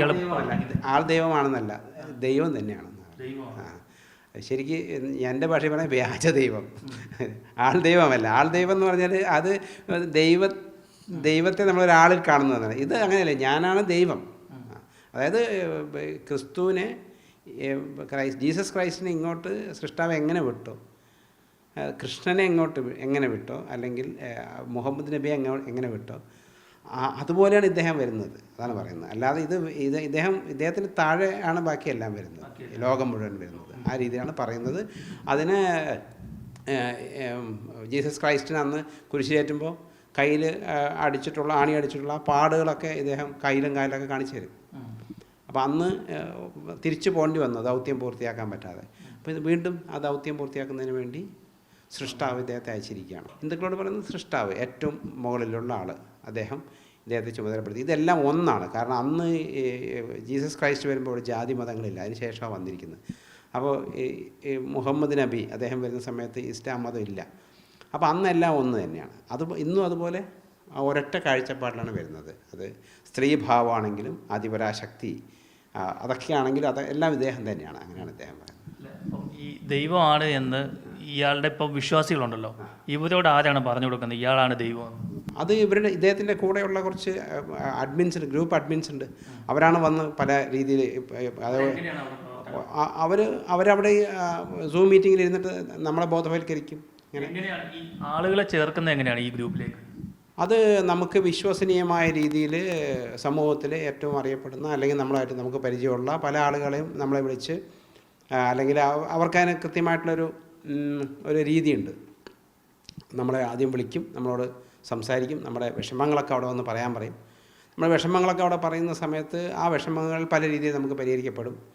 ഇത് ആൾ ദൈവമാണെന്നല്ല ദൈവം തന്നെയാണ്. ആ ശരിക്ക് എന്റെ ഭാഷയിൽ പറഞ്ഞാൽ വ്യാജ ദൈവം. ആൾ ദൈവമല്ല. ആൾ ദൈവം എന്ന് പറഞ്ഞാൽ അത് ദൈവ ദൈവത്തെ നമ്മൾ ഒരാളിൽ കാണുന്നതാണ്. ഇത് അങ്ങനെയല്ല ഞാനാണ് ദൈവം. അതായത് ക്രിസ്തുവിനെ ക്രൈസ്റ്റ് ജീസസ് ക്രൈസ്റ്റിനെ ഇങ്ങോട്ട് സൃഷ്ടാവ് എങ്ങനെ വിട്ടു? കൃഷ്ണനെ എങ്ങോട്ട് എങ്ങനെ വിട്ടോ? അല്ലെങ്കിൽ മുഹമ്മദ് നബിയെ എങ്ങോ- എങ്ങനെ വിട്ടോ? അതുപോലെയാണ് ഇദ്ദേഹം വരുന്നത്. അതാണ് പറയുന്നത്. അല്ലാതെ ഇത് ഇത് ഇദ്ദേഹം ഇദ്ദേഹത്തിന് താഴെ ആണ് ബാക്കിയെല്ലാം വരുന്നത്. ലോകം മുഴുവൻ വരുന്നത്. ആ രീതിയാണ് പറയുന്നത്. അതിന് ജീസസ് ക്രൈസ്റ്റിന് അന്ന് കുരിശിലേറ്റുമ്പോൾ കയ്യിൽ അടിച്ചിട്ടുള്ള ആണി അടിച്ചിട്ടുള്ള പാടുകളൊക്കെ ഇദ്ദേഹം കയ്യിലും കാലിലൊക്കെ കാണിച്ചു തരും. അപ്പോൾ അന്ന് തിരിച്ചു പോകേണ്ടി വന്നു. ദൗത്യം പൂർത്തിയാക്കാൻ പറ്റാതെ. അപ്പോൾ ഇത് വീണ്ടും ആ ദൗത്യം പൂർത്തിയാക്കുന്നതിന് വേണ്ടി സൃഷ്ടാവ് ഇദ്ദേഹത്തെ അയച്ചിരിക്കുകയാണ്. ഹിന്ദുക്കളോട് പറയുന്നത് സൃഷ്ടാവ് ഏറ്റവും മുകളിലുള്ള ആൾ അദ്ദേഹം ഇദ്ദേഹത്തെ ചുമതലപ്പെടുത്തി. ഇതെല്ലാം ഒന്നാണ്. കാരണം അന്ന് ജീസസ് ക്രൈസ്റ്റ് വരുമ്പോൾ ജാതി മതങ്ങളില്ല. അതിന് ശേഷമാണ് വന്നിരിക്കുന്നത്. അപ്പോൾ മുഹമ്മദ് നബി അദ്ദേഹം വരുന്ന സമയത്ത് ഇസ്ലാം മതം ഇല്ല. അപ്പോൾ അന്നെല്ലാം ഒന്ന് തന്നെയാണ്. അത് ഇന്നും അതുപോലെ ഒരൊറ്റ കാഴ്ചപ്പാടിലാണ് വരുന്നത്. അത് സ്ത്രീഭാവമാണെങ്കിലും അതിപരാശക്തി അതൊക്കെയാണെങ്കിലും അത് എല്ലാം ഇദ്ദേഹം തന്നെയാണ്. അങ്ങനെയാണ് ഇദ്ദേഹം പറയുന്നത്. ഈ ദൈവമാണ് എന്ന് ഇയാളുടെ ഇപ്പോൾ വിശ്വാസികളുണ്ടല്ലോ. ഇവരോട് ആരാണ് പറഞ്ഞു കൊടുക്കുന്നത്? ഇയാളാണ് ദൈവം? അത് ഇവരുടെ ഇദ്ദേഹത്തിന്റെ കൂടെയുള്ള കുറച്ച് അഡ്മിൻസ് ഉണ്ട് ഗ്രൂപ്പ് അഡ്മിൻസ് ഉണ്ട്. അവരാണ് വന്ന് പല രീതിയിൽ അവർ അവരവിടെ സൂം മീറ്റിങ്ങിൽ ഇരുന്നിട്ട് നമ്മളെ ബോധവൽക്കരിക്കും. ഇങ്ങനെ. ആളുകളെ ചേർക്കുന്നത് എങ്ങനെയാണ് ഈ ഗ്രൂപ്പിലേക്ക്? അത് നമുക്ക് വിശ്വസനീയമായ രീതിയിൽ സമൂഹത്തിൽ ഏറ്റവും അറിയപ്പെടുന്ന അല്ലെങ്കിൽ നമ്മളായിട്ട് നമുക്ക് പരിചയമുള്ള പല ആളുകളെയും നമ്മളെ വിളിച്ച് അല്ലെങ്കിൽ അവ- അവർക്കതിന് കൃത്യമായിട്ടുള്ളൊരു ഒരു രീതിയുണ്ട്. നമ്മളെ ആദ്യം വിളിക്കും നമ്മളോട് സംസാരിക്കും. നമ്മുടെ വിഷമങ്ങളൊക്കെ അവിടെ വന്ന് പറയാൻ പറയും. നമ്മുടെ വിഷമങ്ങളൊക്കെ അവിടെ പറയുന്ന സമയത്ത് ആ വിഷമങ്ങൾ പല രീതിയിൽ നമുക്ക് പരിഹരിക്കപ്പെടും.